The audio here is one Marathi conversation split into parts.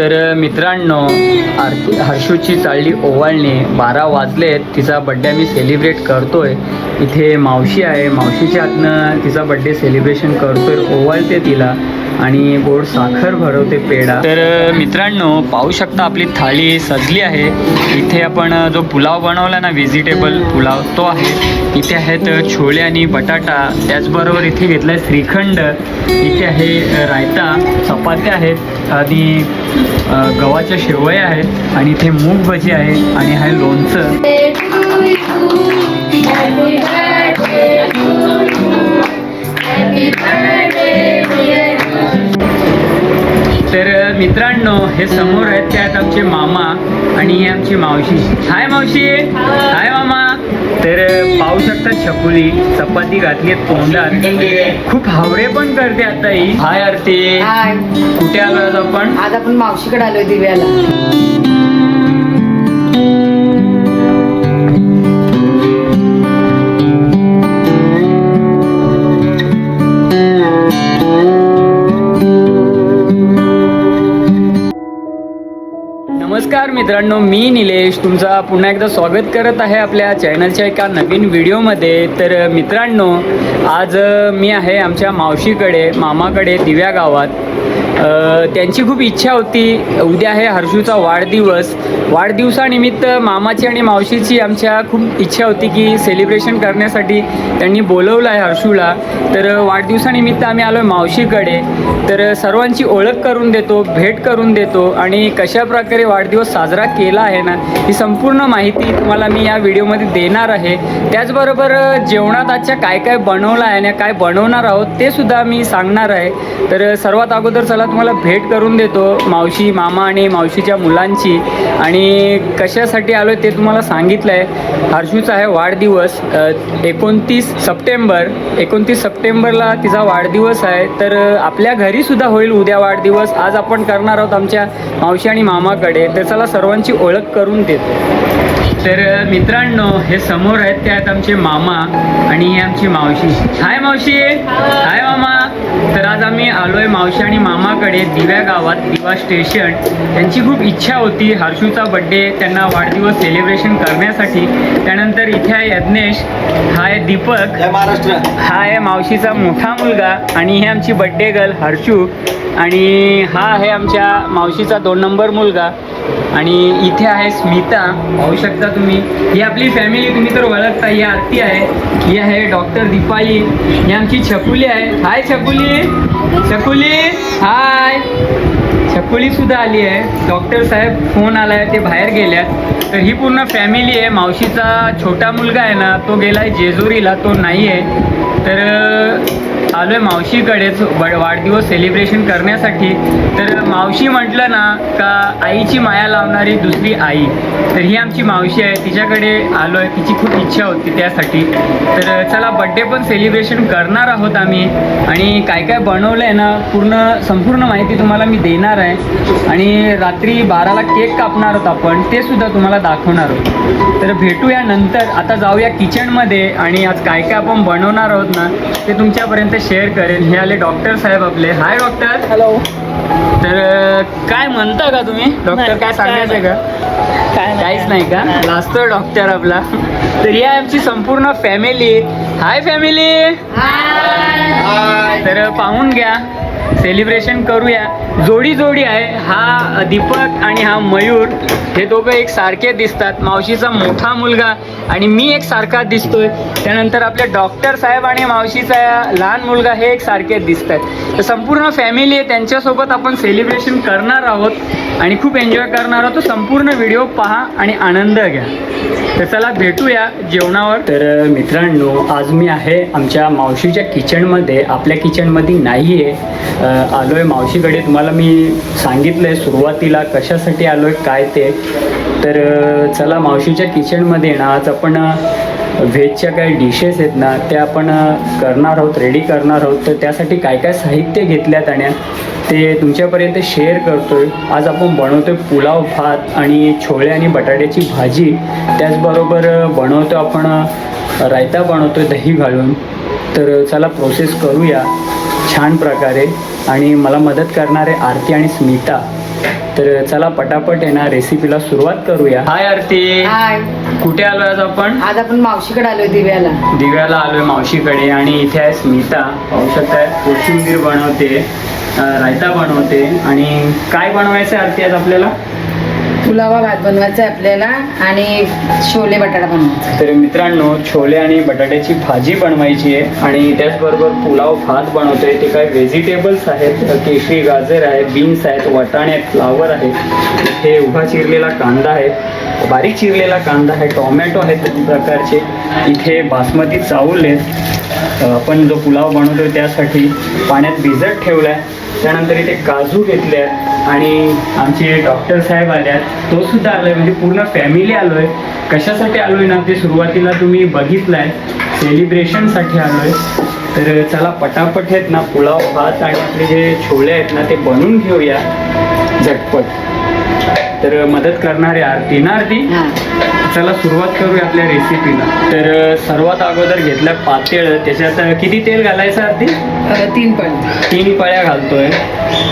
तर मित्रांनो आरती हर्षूची चालली ओवाळणे बारा वाजलेत तिचा बड्डे मी सेलिब्रेट करतोय. इथे मावशी आहे मावशीच्या हातनं तिचा बड्डे सेलिब्रेशन करतोय ओवाळते तिला. आणि गोड साखर भरवते पेढा. तर मित्रांनो पाहू शकता आपली थाळी सजली आहे. इथे आपण जो पुलाव बनवला ना व्हेजिटेबल पुलाव तो आहे. इथे आहेत छोले आणि बटाटा. त्याचबरोबर इथे घेतलाय श्रीखंड. इथे आहे रायता. चपात्या आहेत. आणि गव्हाच्या शेवया आहेत. आणि इथे मूग भजी आहे. आणि आहे लोणचं. तर मित्रांनो हे समोर आहेत ते आहेत आमचे मामा आणि ही आमची मावशी. हाय मावशी. हाय मामा. तर पाहू शकता छकुली चपाती घातली आहे तोंडात. खूप हावरे पण करते आता ही. हाय आरती. हाय. कुठे आलो आज आपण? आज आपण मावशीकडे आलोय दिव्याला. मित्रांनो मी निलेश तुमचा पुन्हा एकदा स्वागत करत आहे आपल्या चॅनलच्या एका नवीन व्हिडिओमध्ये. तर मित्रांनो आज मी आहे आमच्या मावशीकडे मामाकडे दिव्या गावात. त्यांची खूप इच्छा होती उद्या आहे हर्षूचा वाढदिवस. वाढदिवसानिमित्त मामाची आणि मावशीची आमच्या खूप इच्छा होती की सेलिब्रेशन करण्यासाठी त्यांनी बोलवलं आहे हर्षूला. तर वाढदिवसानिमित्त आम्ही आलो आहे मावशीकडे. तर सर्वांची ओळख करून देतो भेट करून देतो आणि कशा प्रकारे वाढदिवस साजरा केला आहे ना ही संपूर्ण माहिती तुम्हाला मी या व्हिडिओमध्ये देणार आहे. त्याचबरोबर जेवणात आजच्या काय काय बनवलं आहे आणि काय बनवणार आहोत ते सुद्धा मी सांगणार आहे. तर सर्वात अगोदर चला तुम्हाला भेट करून देतो मावशी मामा आणि मावशीच्या मुलांची. आणि कशासाठी आलो ते तुम्हाला सांगितलं आहे हर्षूचा आहे वाढदिवस एकोणतीस सप्टेंबर. एकोणतीस सप्टेंबरला तिचा वाढदिवस आहे. तर आपल्या घरीसुद्धा होईल उद्या वाढदिवस. आज आपण करणार आहोत आमच्या मावशी आणि मामाकडे. तर चला सर्वांची ओळख करून देतो. तर मित्रांनो हे समोर आहेत ते आहेत आमचे मामा आणि आमची मावशी. हाय मावशी. हाय मामा. तर आज आम्ही आलोय मावशी आणि मामाकडे दिव्या गावात दिवा स्टेशन. त्यांची खूप इच्छा होती हर्षूचा बड्डे त्यांना वाढदिवस सेलिब्रेशन करण्यासाठी. त्यानंतर इथे आहे यज्ञेश हा आहे दीपक महाराष्ट्र. हा आहे मावशीचा मोठा मुलगा आणि ही आमची बड्डे गर्ल हर्षू. आणि हा आहे आमच्या मावशीचा दोन नंबर मुलगा. आणि इथे आहे स्मिता. पाहू शकता तुम्ही. ही आपली फॅमिली तुम्ही तर ओळखता. ही आरती आहे. ही आहे डॉक्टर दीपाली. ही आमची छकुली आहे. हाय छकुली. छकुली हाय. छकुली सुद्धा आली आहे. डॉक्टर साहेब फोन आला आहे ते बाहेर गेल्यात. तर ही पूर्ण फॅमिली आहे. मावशीचा छोटा मुलगा आहे ना तो गेला आहे जेजुरीला तो नाही आहे तर आलो आहे मावशीकडेच. ब वाढदिवस सेलिब्रेशन करण्यासाठी. तर मावशी म्हटलं ना का आईची माया लावणारी दुसरी आई. तर ही आमची मावशी आहे. तिच्याकडे आलो आहे तिची खूप इच्छा होती त्यासाठी. तर चला बड्डे पण सेलिब्रेशन करणार आहोत आम्ही. आणि काय काय बनवलं आहे ना पूर्ण संपूर्ण माहिती तुम्हाला मी देणार आहे. आणि रात्री बाराला केक कापणार आहोत आपण. ते सुद्धा तुम्हाला दाखवणार आहोत. तर भेटूया नंतर. आता जाऊया किचनमध्ये आणि आज काय काय आपण बनवणार आहोत ना ते तुमच्यापर्यंत शेअर करेन. हे आले डॉक्टर साहेब आपले. हाय डॉक्टर हॅलो तर काय म्हणता का तुम्ही? डॉक्टर काय सांगायचं काय का काहीच नाही का? लाजतो डॉक्टर आपला. तर ही आहे आमची संपूर्ण फॅमिली हाय फॅमिली तर पाहून घ्या. सेलिब्रेशन करूया. जोडी जोडी आहे. हा दीपक आणि हा मयूर हे दोघं एक सारखे दिसतात. मावशीचा मोठा मुलगा आणि मी एक सारखा दिसतोय. त्यानंतर आपले डॉक्टर साहेब आणि मावशीचा लहान मुलगा हे एक सारखे दिसत आहेत तर संपूर्ण फॅमिली आहे. त्यांच्यासोबत आपण सेलिब्रेशन करणार आहोत आणि खूप एन्जॉय करणार आहोत. संपूर्ण व्हिडिओ पहा आणि आनंद घ्या. तर चला भेटूया जेवणावर. तर मित्रांनो आज मी आहे आमच्या मावशीच्या किचनमध्ये आपल्या किचनमध्ये नाही आहे आलो आहे मावशीकडे. तुम्हाला मी सांगितलं आहे सुरुवातीला कशासाठी आलो आहे काय ते. तर चला मावशीच्या किचनमध्ये ना आज आपण व्हेजच्या काही डिशेस आहेत ना त्या आपण करणार आहोत रेडी करणार आहोत. तर त्यासाठी काय काय साहित्य घेतल्यात आणि ते तुमच्यापर्यंत शेअर करतो आहे आज आपण बनवतो आहे पुलाव भात आणि छोळे आणि बटाट्याची भाजी. त्याचबरोबर बनवतो आपण रायता बनवतो आहे दही घालून. तर चला प्रोसेस करूया. छान प्रकारे आणि मला मदत करणारे आरती आणि स्मिता. तर चला पटापट आहे ना रेसिपीला सुरुवात करूया. हाय आरती. हाय कुठे आलोय आज आपण? आज आपण मावशीकडे आलोय दिव्याला. दिव्याला आलोय मावशीकडे आणि इथे आहे स्मिता. पाहू शकताय कोशिंबीर बनवते अं, रायता बनवते आणि काय बनवायचं आहे आरती आज आपल्याला? पुलावा भात बनवायचा आहे आपल्याला आणि छोले बटाटा बनवायचा तर मित्रांनो छोले आणि बटाट्याची भाजी बनवायची आहे आणि त्याचबरोबर पुलाव भात बनवतोय. ते काय व्हेजिटेबल्स आहेत केशरी गाजर आहे बीन्स आहेत वाटाणे आहेत फ्लावर आहे हे उभा चिरलेला कांदा आहे. बारीक चिरलेला कांदा आहे. टोमॅटो आहेत दोन प्रकारचे. इथे बासमती चावल आहेत. आपण जो पुलाव बनवतोय त्यासाठी पाण्यात भिजत ठेवला आहे त्यानंतर इथे काजू घेतले आणि आमचे डॉक्टर साहेब आले आहेत तो सुद्धा आलोय म्हणजे पूर्ण फॅमिली आलोय. कशासाठी आलोय ना ते सुरुवातीला तुम्ही बघितलाय. सेलिब्रेशनसाठी आलोय. तर चला पटापट आहेत ना पुलाव भात आणि आपले जे छोले आहेत ना ते बनवून घेऊया. झटपट. तर मदत करणारे आरती. ना आरती? चला सुरुवात करूया आपल्या रेसिपीला तर सर्वात अगोदर घेतलं पातेळ. त्याच्यात किती तेल घालायचं आरती? तीन पण तीन पळ्या घालतोय.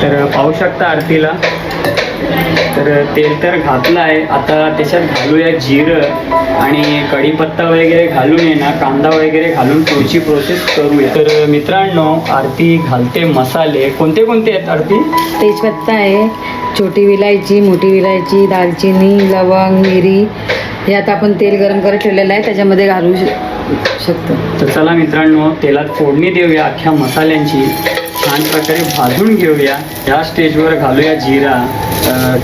तर पाहू शकता आरतीला. तर तेल तर घातलं आहे. आता त्याच्यात घालूया जिरं आणि कढीपत्ता वगैरे घालून ये ना कांदा वगैरे घालून पुढची प्रोसेस करूया. तर मित्रांनो आरती घालते मसाले. कोणते कोणते आहेत आरती? तेजपत्ता आहे छोटी विलायची मोठी विलायची दालचिनी लवंग मिरी. हे आता आपण तेल गरम करत ठेवलेलं आहे त्याच्यामध्ये घालू शकतो. तर चला मित्रांनो तेलात फोडणी देऊया अख्ख्या मसाल्यांची. छान प्रकारे भाजून घेऊया. या स्टेजवर घालूया जिरा.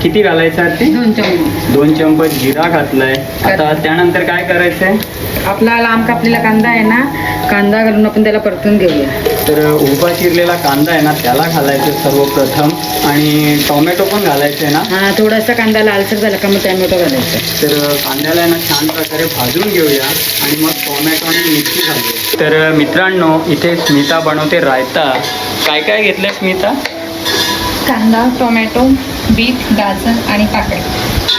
किती घालायचं आहे ती दोन चमचे दोन चमच जिरा घातलाय. आता त्यानंतर काय करायचंय? आपला लांब कापलेला कांदा आहे ना कांदा घालून आपण त्याला परतून घेऊया. तर उभा चिरलेला कांदा आहे ना त्याला घालायचं सर्वप्रथम. आणि टोमॅटो पण घालायचे आहे ना? हा थोडासा कांदा लालसर झाला का मग टॅमॅटो घालायचं. तर कांद्याला आहे ना छान प्रकारे भाजून घेऊया. आणि मग टोमॅटो आणि मिरची घालूया. तर मित्रांनो इथे स्मिता बनवते रायता. काय काय घेतलंय स्मिता? कांदा टोमॅटो बीट गाजर आणि काकडी.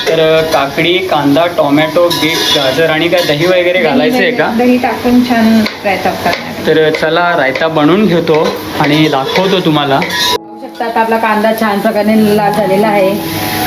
तर काकडी कांदा टोमॅटो बीट गाजर आणि काय दही वगैरे घालायचं आहे का? दही टाकून छान रायता करणार तर चला रायता बनवून घेतो आणि दाखवतो तुम्हाला. शकता आता आपला कांदा छान प्रकारे लाल झालेला आहे.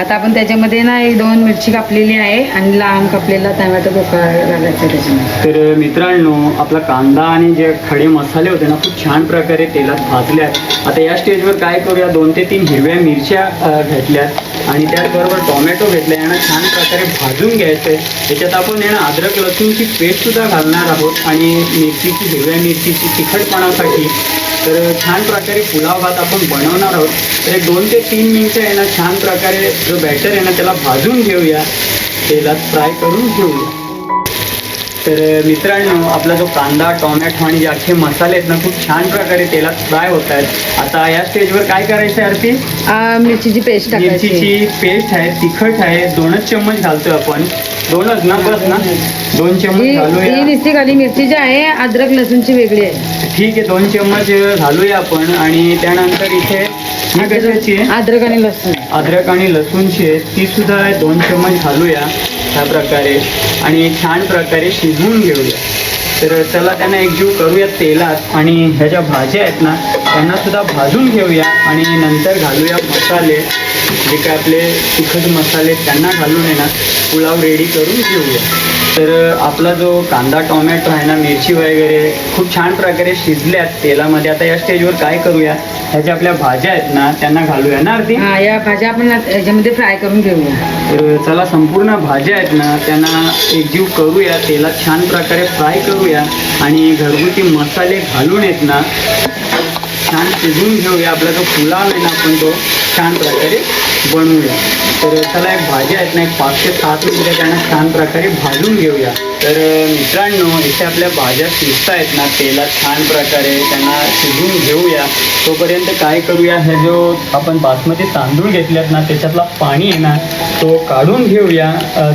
आता आपण त्याच्यामध्ये ना एक दोन मिरची कापलेली आहे आणि लांब कापलेला टमॅटो बोका घालायचा त्याच्यामध्ये. तर मित्रांनो आपला कांदा आणि जे खडे मसाले होते ना खूप छान प्रकारे तेलात भाजले आहेत. आता या स्टेजवर काय करूया? दोन ते तीन हिरव्या मिरच्या घेतल्या घेतल्यात आणि त्याचबरोबर टोमॅटो घेतले यांना छान प्रकारे भाजून घ्यायचं. आहे त्याच्यात आपण यांना अद्रक लसूणची पेस्टसुद्धा घालणार आहोत. आणि मिरचीची हिरव्या मिरचीची तिखटपणासाठी तर छान प्रकारे पुलाव भात आपण बनवणार आहोत. तर एक दोन ते तीन मिनिटं आहे ना छान प्रकारे जो बॅटर आहे ना त्याला भाजून घेऊया. तेलात फ्राय करून घेऊया. तर मित्रांनो आपला जो कांदा टोमॅटो आणि जे अख्खे मसाले आहेत ना खूप छान प्रकारे तेलात फ्राय होत आहेत. आता या स्टेजवर काय करायचं आहे आरती? आ, मिरचीची पेस्ट टाकायची. मिरचीची पेस्ट आहे तिखट आहे दोनच चम्मच घालतोय आपण. दोनच ना बस ना. दोन चम्मच ही ही घालूया नुसती खाली मिरचीची आहे अद्रक लसूणची वेगळी आहे. ठीक आहे दोन चम्मच घालूया आपण. आणि त्यानंतर इथे ही कशाची आहे? अद्रक आणि लसूण. अद्रक आणि लसूणची आहे. ती सुद्धा दोन चम्मच घालूया. ह्या प्रकारे आणि छान प्रकारे शिजवून घेऊया. तर चला त्यांना एकजीव करूया तेलात आणि ह्या ज्या भाज्या आहेत ना त्यांना सुद्धा भाजून घेऊया आणि नंतर घालूया मसाले. जे काय आपले तिखट मसाले त्यांना घालून आहे ना पुलाव रेडी करून घेऊया. तर आपला जो कांदा टोमॅटो आहे ना मिरची वगैरे खूप छान प्रकारे शिजल्यात तेलामध्ये. आता या स्टेजवर काय करूया? ह्या ज्या आपल्या भाज्या आहेत ना त्यांना घालूया ना आरती हा या भाज्या आपण याच्यामध्ये फ्राय करून घेऊया. तर चला संपूर्ण भाज्या आहेत ना त्यांना एकजीव करूया तेलात छान प्रकारे फ्राय करूया आणि घरगुती मसाले घालून आहेत ना छान शिजवून घेऊया. आपला जो पुलाव आहे ना आपण तो छान प्रकारे बनवूया. तर त्याला एक भाज्या आहेत ना एक पाच ते सात मिनिटं त्यांना छान प्रकारे भाजून घेऊया. तर मित्रांनो इथे आपल्या भाज्या शिस्त आहेत ना तेलात छान प्रकारे त्यांना शिजून घेऊया. तोपर्यंत काय करूया हे जो आपण बासमती तांदूळ घेतल्यात ना त्याच्यातला पाणी आहे ना तो काढून घेऊया.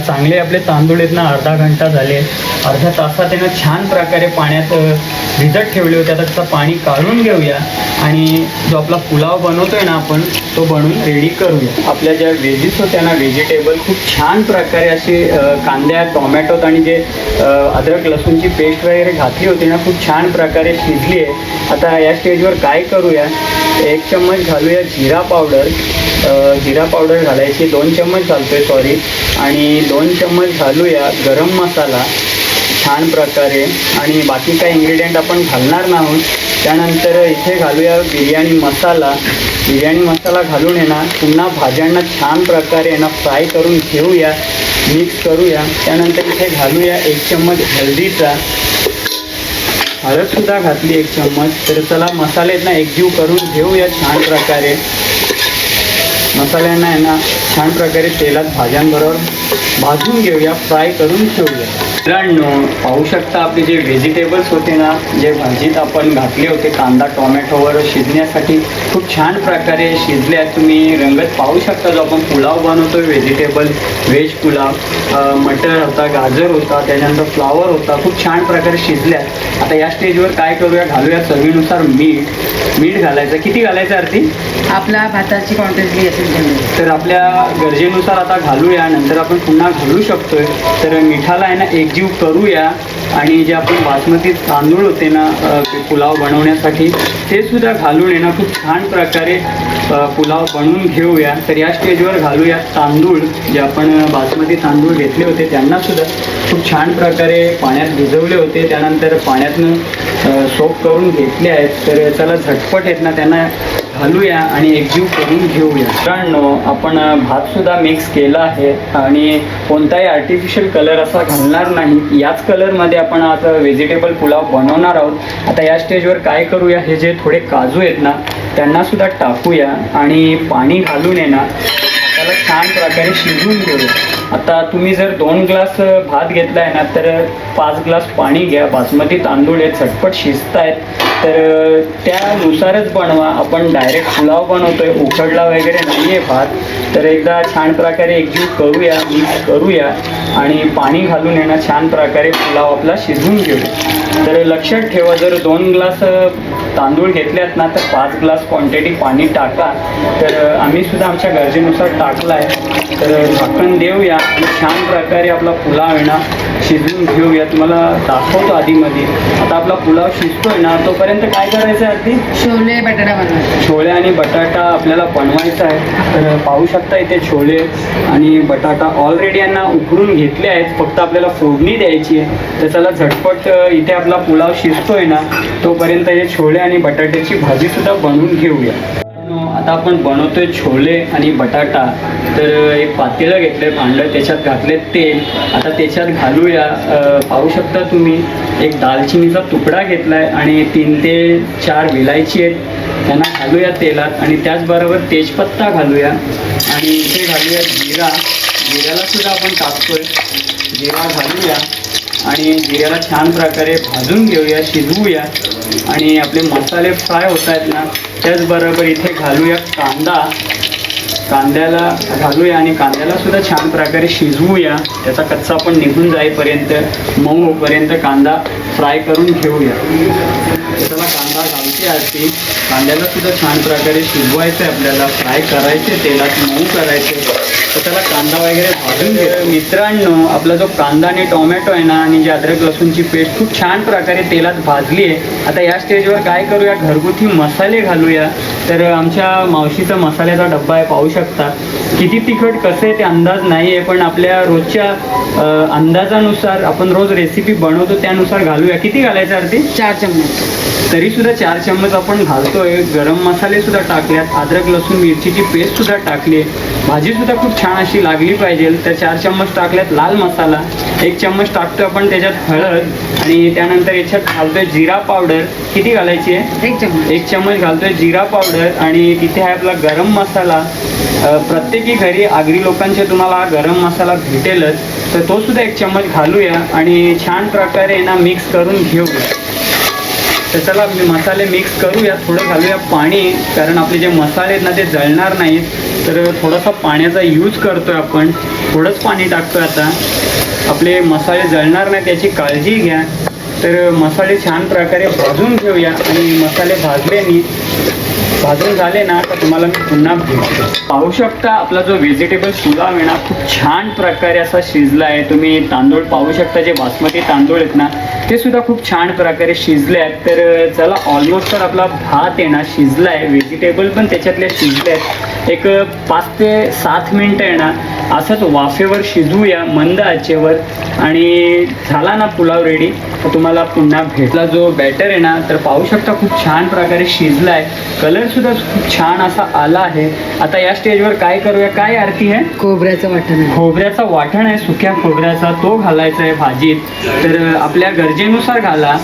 चांगले आपले तांदूळ आहेत ना अर्धा घंटा झाले. अर्ध्या तासात आहे ना छान प्रकारे पाण्यात भिजत ठेवले होते. आता त्याचं पाणी काढून घेऊया. आणि जो आपला पुलाव बनवतोय ना आपण तो बनवून रेडी करूया. आपल्या ज्या व्हेजीस होत्या ना व्हेजिटेबल खूप छान प्रकारे असे कांद्या टोमॅटोत आणि जे अद्रक लसूणची पेस्ट वगैरे घातली होती ना खूप छान प्रकारे शिजली आहे. आता या स्टेजवर काय करूया? एक चम्मच घालूया जिरा पावडर जिरा पावडर घालायची दोन चम्मच घालतोय सॉरी आणि दोन चम्मच घालूया गरम मसाला. छान प्रकारे. आणि बाकी काही इन्ग्रेडियंट आपण घालणार नाहोत त्यानंतर इथे घालूया बिर्याणी मसाला. बिर्याणी मसाला घालून येणार पुन्हा भाज्यांना छान प्रकारे आहे ना फ्राय करून घेऊया मिक्स करूया. त्यानंतर इथे घालूया एक चम्मच हळदीचा. हळदसुद्धा घातली एक चम्मच. तर चला मसाले आहेत ना एकजीव करून घेऊया छान प्रकारे. मसाल्यांना आहे ना छान प्रकारे तेलात भाज्यांबरोबर भाजून घेऊया फ्राय करून ठेवूया. मित्रांनो पाहू शकता आपले जे व्हेजिटेबल्स होते ना जे भाजीत आपण घातले होते कांदा टोमॅटोवर शिजण्यासाठी खूप छान प्रकारे शिजले आहेत तुम्ही रंगत पाहू शकता जो आपण पुलाव बनवतोय व्हेजिटेबल व्हेज पुलाव. मटर होता गाजर होता त्याच्यानंतर फ्लावर होता खूप छान प्रकारे शिजल्या. आता या स्टेजवर काय करूया घालूया चवीनुसार मीठ. मीठ घालायचं. किती घालायचं आरती? आपला भाताची क्वांटिटी असेल. तर आपल्या गरजेनुसार आता घालूया नंतर आपण पुन्हा घालू शकतोय. तर मिठाला आहे ना एकजीव करूया. आणि जे आपण बासमती तांदूळ होते ना पुलाव बनवण्यासाठी ते सुद्धा घालून आहे ना खूप छान प्रकारे पुलाव बनवून घेऊया. तर या स्टेजवर घालूया तांदूळ. जे आपण बासमती तांदूळ घेतले होते त्यांना सुद्धा खूप छान प्रकारे पाण्यात भिजवले होते. त्यानंतर पाण्यातनं सोप करून घेतले आहेत. तर त्याला झटपट आहेत ना त्यांना घालूया आणि एकजीव करून घेऊया. मित्रांनो आपण भात सुद्धा मिक्स केला आहे आणि कोणताही आर्टिफिशियल कलर असा घालणार नाही. याच कलरमध्ये आपण आता व्हेजिटेबल पुलाव बनवणार आहोत. आता या स्टेजवर काय करूया हे जे थोडे काजू आहेत ना त्यांना सुद्धा टाकूया आणि पाणी घालून येणार त्याला छान प्रकारे शिजवून घेऊ आता तुम्ही जर दोन ग्लास भात घेतला आहे ना तर पाच ग्लास पाणी घ्या. बासमती तांदूळ आहेत झटपट शिजत आहेत तर त्यानुसारच बनवा. आपण डायरेक्ट पुलाव बनवतोय. उखडला वगैरे नाही आहे भात. तर एकदा छान प्रकारे एकजीव करूया मिक्स करूया. आणि पाणी घालून येणं छान प्रकारे पुलाव आपला शिजवून घेऊ. तर लक्षात ठेवा जर दोन ग्लास तांदूळ घेतल्यात ना तर पाच ग्लास क्वांटिटी पाणी टाका. तर आम्ही सुद्धा आमच्या गरजेनुसार टाकला आहे तर झाकण देऊया आणि छान प्रकारे आपला पुलाव येणार शिजवून घेऊया तुम्हाला दाखवतो आधीमध्ये पुलाव शिजतोय ना तोपर्यंत काय करायचं आहे आधी छोले बटाटा बनवायचा. छोले आणि बटाटा आपल्याला बनवायचा आहे. तर पाहू शकता इथे छोले आणि बटाटा ऑलरेडी यांना उकडून घेतले आहेत. फक्त आपल्याला फोडणी द्यायची आहे. तर चला झटपट इथे आपला पुलाव शिजतोय ना तोपर्यंत हे छोले आणि बटाट्याची भाजी सुद्धा बनवून घेऊया. आता आपण बनवतोय छोले आणि बटाटा. तर एक पातेलं घेतलंय भांडं त्याच्यात घातले तेल. आता त्याच्यात घालूया. पाहू शकता तुम्ही एक दालचिनीचा तुकडा घेतलाय आणि तीन ते चार विलायची आहेत. त्यांना घालूया तेलात आणि त्याचबरोबर तेजपत्ता घालूया. आणि इथे घालूया जिरा. जिऱ्याला सुद्धा आपण टाकतोय. जिरा घालूया. आणि जिऱ्याला छान प्रकारे भाजून घेऊया शिजवूया. आणि आपले मसाले फ्राय होत आहेत ना त्याचबरोबर इथे घालूया कांदा. कांद्याला घालूया आणि कांद्याला सुद्धा छान प्रकारे शिजवूया. त्याचा कच्चा पण निघून जाईपर्यंत मऊ होईपर्यंत कांदा फ्राय करून घेऊया. त्याला कांदा घालते आरती. कांद्याला सुद्धा छान प्रकारे शिजवायचं आहे आपल्याला. फ्राय करायचे तेलात मऊ करायचे त्याला कांदा वगैरे भाजून घे मित्रांनो आपला जो कांदा आणि टोमॅटो आहे ना आणि जी अद्रक लसूणची पेस्ट खूप छान प्रकारे तेलात भाजली आहे. आता या स्टेजवर काय करूया? घरगुती मसाले घालूया. तर आमच्या मावशीचा मसाल्याचा डब्बा आहे पाहू शकता. किती तिखट कसं आहे ते अंदाज नाही आहे पण आपल्या रोजच्या अंदाजानुसार आपण रोज रेसिपी बनवतो त्यानुसार घालूया. किती घालायचं आरती? चार चम्मच. तरी सुद्धा चार चम्मच आपण घालतोय. गरम मसाले सुद्धा टाकल्यात. अद्रक लसूण मिरचीची पेस्ट सुद्धा टाकली आहे भाजी सुद्धा खूप छान अशी लागली पाहिजे. तर चार चम्मच टाकल्यात लाल मसाला. एक चम्मच टाकतोय आपण त्याच्यात हळद आणि त्यानंतर याच्यात घालतोय जिरा पावडर. किती घालायची आहे? एक चम्मच. एक चम्मच घालतोय जिरा पावडर आणि तिथे आहे आपला गरम मसाला. प्रत्येकी घरी आगरी लोकांच्या तुम्हाला हा गरम मसाला भेटेलच तर तो सुद्धा एक चम्मच घालूया आणि छान प्रकारे ना मिक्स करून घेऊया. तर चला मसाले मिक्स करूया थोडं घालूया पाणी कारण आपले जे मसाले आहेत ना ते जळणार नाहीत. तर थोडासा पाण्याचा यूज करतोय आपण. थोडंच पाणी टाकतोय आता. आपले मसाले जळणार नाही त्याची काळजी घ्या. तर मसाले छान प्रकारे भाजून घेऊया आणि मसाले भाजल्याने भाजून झाले ना तर तुम्हाला मी पुन्हा भेटतो पाहू शकता आपला जो व्हेजिटेबल पुलाव आहे ना खूप छान प्रकारे असा शिजला आहे. तुम्ही तांदूळ पाहू शकता जे बासमती तांदूळ आहेत ना ते सुद्धा खूप छान प्रकारे शिजले आहेत. तर चला ऑलमोस्ट तर आपला भात आहे ना शिजला आहे. व्हेजिटेबल पण त्याच्यातले शिजले आहेत. एक पाच ते सात मिनटं आहे ना असंच वाफेवर शिजवूया मंद आचेवर. आणि झाला ना पुलाव रेडी तर तुम्हाला पुन्हा भेटला. जो बॅटर आहे ना तर पाहू शकता खूप छान प्रकारे शिजला आहे. कलर सुद्धा खूप छान असा आला आहे. आता या स्टेजवर काय करूया? काय आरती आहे? खोबऱ्याचं वाटण आहे. खोबऱ्याचा वाटण आहे. सुक्या खोबऱ्याचा तो घालायचा आहे भाजीत. तर आपल्या गरजेनुसार घाला.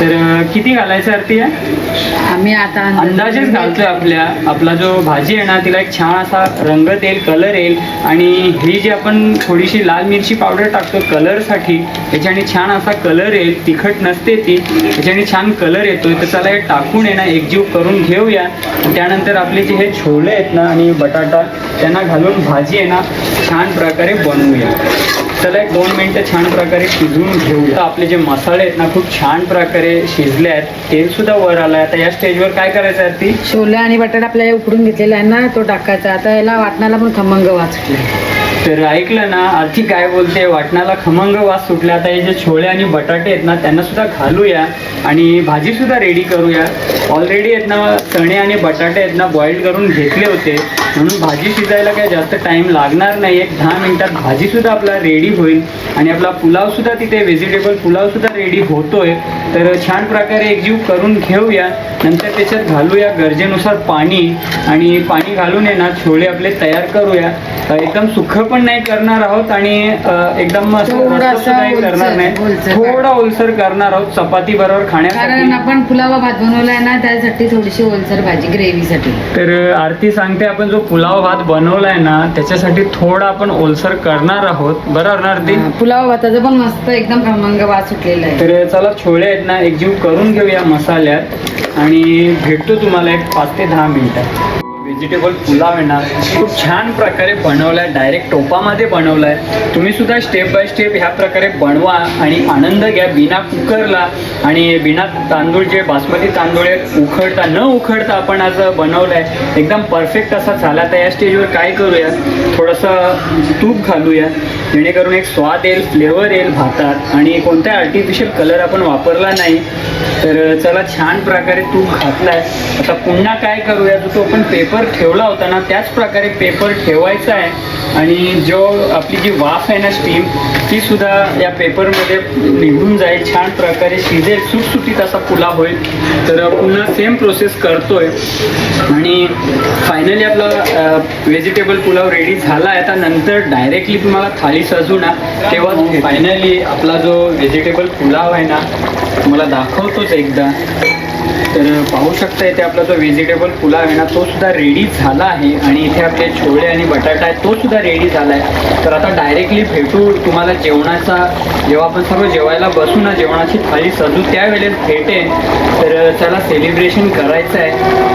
तर किती घालायचं आरती आहे? आम्ही आता अंदाजेच घालतोय आपल्या. आपला जो भाजी आहे ना तिला एक छान असा रंगत येईल कलर येईल. आणि ही जी आपण थोडीशी लाल मिरची पावडर टाकतो कलरसाठी याच्याने छान असा कलर येईल. तिखट नसते ती. याच्याने छान कलर येतोय. तर चला हे टाकून आहे ना एकजीव करून घेऊया. त्यानंतर आपले जे हे छोले आहेत ना आणि बटाटा त्यांना घालून भाजी आहे ना छान प्रकारे बनवूया. चला एक दोन मिनटं छान प्रकारे शिजवून घेऊया. आपले जे मसाले आहेत ना खूप छान प्रकारे शिजले आहेत. तेल सुद्धा वर आलं आहे आता या स्टेजवर काय करायचं आहे ती छोले आणि बटाटा आपल्याला उकडून घेतलेला आहे ना तो टाकायचा. आता याला वाटणाला पण खमंग वाचले तर ऐकलं ना आरती काय बोलते? वाटणाला खमंग वास सुटला. आता हे जे छोले आणि बटाटे आहेत ना त्यांना सुद्धा घालूया आणि भाजी सुद्धा रेडी करूया. ऑलरेडी आहेत ना चणे आणि बटाटे आहेत ना बॉईल करून घेतले होते. म्हणून भाजी शिजायला काही जास्त टाइम लागणार नाही. एक दहा मिनिटात भाजी सुद्धा आपला रेडी होईल. आणि आपला पुलाव सुद्धा तिथे व्हेजिटेबल पुलाव सुद्धा रेडी होतोय. तर छान प्रकारे एकजीव करून घेऊया. नंतर त्याच्यात घालूया गरजेनुसार पाणी. आणि पाणी घालून आहे ना छोले आपले तयार करूया. एकदम सुखं पण नाही करणार आहोत आणि एकदम करणार नाही. थोडा ओलसर करणार आहोत चपाती बरोबर कारण खाण्यासाठी आपण पुलावा भात बनवलाय ना त्यासाठी थोडीशी ओलसर भाजी ग्रेव्हीसाठी. तर आरती सांगते आपण जो पुलाव भात बनवलाय ना त्याच्यासाठी थोडा आपण ओलसर करणार आहोत. बरोबर ना आरती? पुलाव भाताचं पण मस्त एकदम खमंग वास सुटलेला आहे. तर चला छोले आहेत ना एकजीव करून घेऊया मसाल्यात. आणि भेटतो तुम्हाला एक पाच ते दहा मिनिटात व्हेजिटेबल पुलाव येणार खूप छान प्रकारे बनवलाय डायरेक्ट टोपामध्ये बनवलाय. तुम्ही सुद्धा स्टेप बाय स्टेप ह्या प्रकारे बनवा आणि आनंद घ्या. बिना कुकरला आणि बिना तांदूळ जे बासमती तांदूळ आहेत उखडता न उखडता आपण आज बनवलाय. एकदम परफेक्ट असा झाला तर या स्टेजवर काय करूया? थोडंसं तूप घालूया. जेणेकरून एक स्वाद येईल फ्लेवर येईल भातात. आणि कोणत्या आर्टिफिशियल कलर आपण वापरला नाही तर चला छान प्रकारे तूप घातलाय. आता पुन्हा काय करूया? जो तो आपण पेपर ठेवला होता ना त्याच प्रकारे पेपर ठेवायचा आहे. आणि जो आपली जी वाफ आहे ना स्टीम ती सुद्धा या पेपरमध्ये निघून जाईल. छान प्रकारे शिजेल सुटसुटीत असा पुलाव होईल. तर पुन्हा सेम प्रोसेस करतोय. आणि फायनली आपला व्हेजिटेबल पुलाव रेडी झाला आहे. आता नंतर डायरेक्टली तुम्हाला थाळी सजू ना तेव्हा फायनली आपला जो व्हेजिटेबल पुलाव आहे ना तुम्हाला दाखवतोच एकदा. तर पाहू शकता इथे आपला जो व्हेजिटेबल पुलाव आहे ना तो सुद्धा रेडी झाला आहे. आणि इथे आपले छोले आणि बटाटा आहे तो सुद्धा रेडी झाला आहे. तर आता डायरेक्टली भेटू तुम्हाला जेवणाचा. जेव्हा आपण सर्व जेवायला बसू ना जेवणाची थाळी सजू त्यावेळेस भेटेन. तर त्याला सेलिब्रेशन करायचं आहे.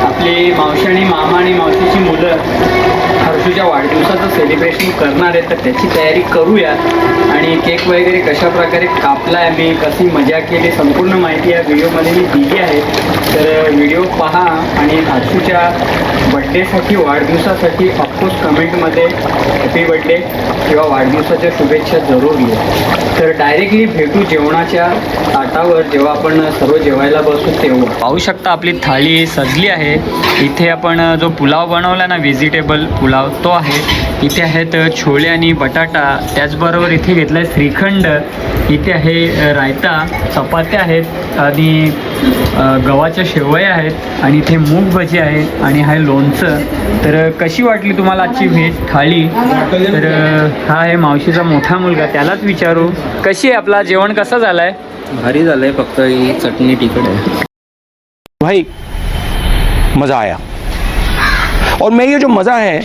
आपली मावशी आणि मामा आणि मावशीची मुलं तुझ्या वाढदिवसाचं सेलिब्रेशन करणार आहे तर त्याची तयारी करूया आणि केक वगैरे कशा प्रकारे कापला आहे मी कशी मजा केली संपूर्ण माहिती या व्हिडिओमध्ये मी दिली आहे. तर व्हिडिओ पहा आणि हर्षूच्या बड्डेसाठी वाढदिवसासाठी ऑफकोर्स कमेंटमध्ये हॅपी बड्डे किंवा वाढदिवसाच्या शुभेच्छा जरूर घ्या तर डायरेक्टली भेटू जेवणाच्या ताटावर जेव्हा आपण सर्व जेवायला बसू तेव्हा. पाहू शकता आपली थाळी सजली आहे. इथे आपण जो पुलाव बनवला ना व्हेजिटेबल पुलाव तो आहे. इथे आहेत छोले आणि बटाटा. त्याचबरोबर इथे घेतला आहे श्रीखंड. इथे आहे रायता. चपात्या आहेत आणि गव्हाच्या शेवया आहेत आणि इथे मूग भजी आहे आणि हा आहे लोणचं. तर कशी वाटली तुम्हाला आजची व्हेज थाळी? तर हा आहे मावशीचा मोठा मुलगा. त्यालाच विचारू. कशी आहे आपला जेवण? कसं झालं आहे भारी झालंय. फक्त ही चटणी तिखट आहे. भाई मज़ा आया. और मैं ये जो मज़ा है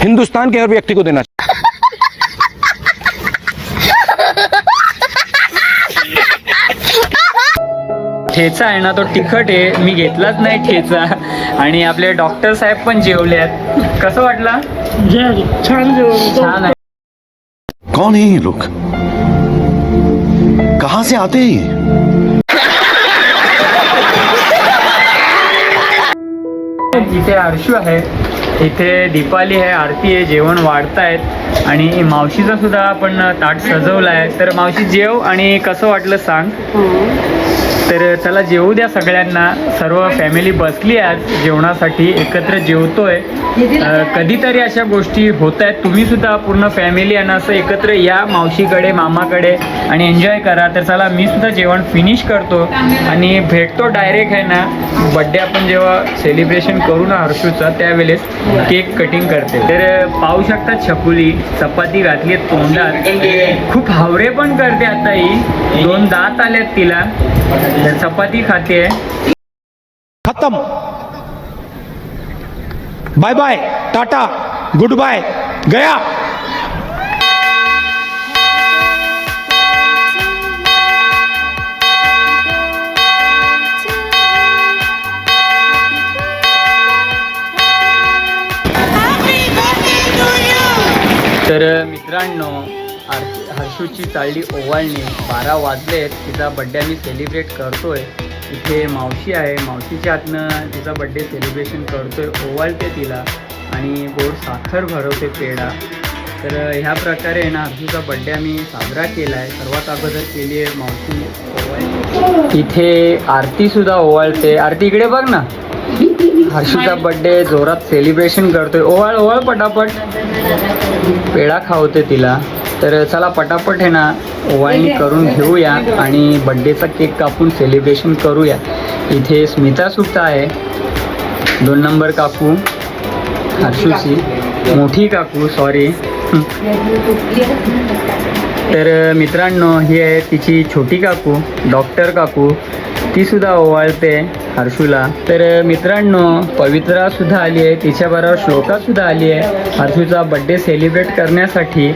हिंदुस्तान के हर व्यक्ति को देना ठेचा आहे ना तो तिखट आहे. मी घेतलाच नाही ठेचा. आणि आपले डॉक्टर साहेब पण जेवले आहेत. कसं वाटलं? छान आहे. कौन है ये लोग? कहां से आते हैं ये? इथे आरशू आहे इथे दीपाली आहे आरती आहे जेवण वाढतायत. आणि मावशीचं सुद्धा आपण ताट सजवला आहे तर मावशी जेव आणि कसं वाटलं सांग. तर चला जेवू द्या सगळ्यांना. सर्व फॅमिली बसली आहे जेवणासाठी एकत्र जेवतोय. कधीतरी अशा गोष्टी होत आहेत. तुम्ही सुद्धा पूर्ण फॅमिली आणि असं एकत्र या मावशीकडे मामाकडे आणि एन्जॉय करा. तर चला मी सुद्धा जेवण फिनिश करतो आणि भेटतो डायरेक्ट आहे ना. बड्डे आपण जेव्हा सेलिब्रेशन करू ना हर्षूचा त्यावेळेस केक कटिंग करते. तर पाहू शकता छकुली चपाती घातली तोंडात. खूप हावरे पण करते आता ही. दोन दात आलेत तिला. चपाती खाते खत्म. Bye bye tata good bye गया. तर मित्रांनो हर्षूची चालली ओवाळणी. बारा वाजलेत. तिचा बड्डे आम्ही सेलिब्रेट करतोय. इथे मावशी आहे. मावशीच्या हातनं तिचा बड्डे सेलिब्रेशन करतोय. ओवाळते तिला आणि गोड साखर भरवते पेढा. तर ह्या प्रकारे ना हर्षूचा बड्डे आम्ही साजरा केला आहे सर्वात अगोदर केली आहे मावशी ओवाळ इथे आरतीसुद्धा ओवाळते. आरती इकडे बघ ना. हर्षूचा बड्डे जोरात सेलिब्रेशन करतोय. ओवाळ ओवाळ पटापट. पेढा खावते तिला. तर चला पटापट आहे ना ओवाळणी करून घेऊया आणि बड्डेचा केक कापून सेलिब्रेशन करूया. इथे स्मिता सुद्धा आहे. दोन नंबर काकू हर्षूची. मोठी काकू. सॉरी तर मित्रांनो ही आहे तिची छोटी काकू डॉक्टर काकू. ती सुद्धा ओवाळते हर्षूला. तर मित्रांनो पवित्रा सुद्धा आली आहे. तिच्याबरोबर श्लोका सुद्धा आली आहे. हर्षूचा बड्डे सेलिब्रेट करण्यासाठी.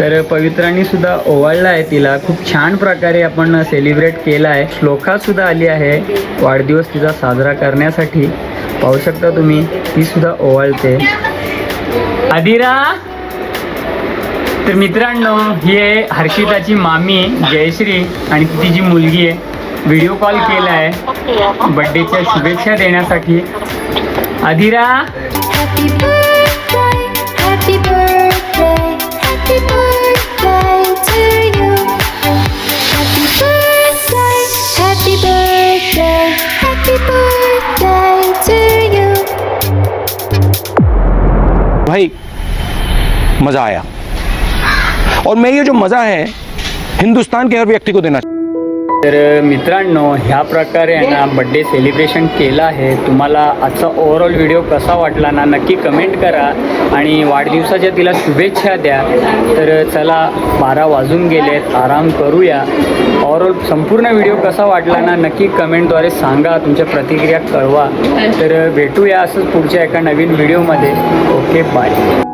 तर पवित्रांनी सुद्धा ओवाळला आहे तिला. खूप छान प्रकारे आपण सेलिब्रेट केला आहे श्लोका सुद्धा आली आहे. वाढदिवस तिचा साजरा करण्यासाठी. पाहू शकता तुम्ही ती सुद्धा ओवाळते. अधिरा तर मित्रांनो ही आहे हर्षिताची मामी जयश्री आणि तिची तिची मुलगी आहे. व्हिडिओ कॉल केला आहे बड्डेच्या शुभेच्छा देण्यासाठी Adhira Happy birthday, happy birthday, happy birthday to you. Happy birthday, happy birthday, happy birthday to you. भाई मज़ा आया और मैं ये जो मज़ा है हिंदुस्तान के हर व्यक्ति को देना तर मित्रांनो ह्या प्रकारे ना बड्डे सेलिब्रेशन केलं आहे. तुम्हाला आजचा ओव्हरऑल व्हिडिओ कसा वाटला ना नक्की कमेंट करा. आणि वाढदिवसाच्या तिला शुभेच्छा द्या. तर चला बारा वाजून गेलेत. आराम करूया. ओव्हरऑल संपूर्ण व्हिडिओ कसा वाटला ना नक्की कमेंटद्वारे सांगा. तुमच्या प्रतिक्रिया कळवा. तर भेटूया असंच पुढच्या एका नवीन व्हिडिओमध्ये ओके बाय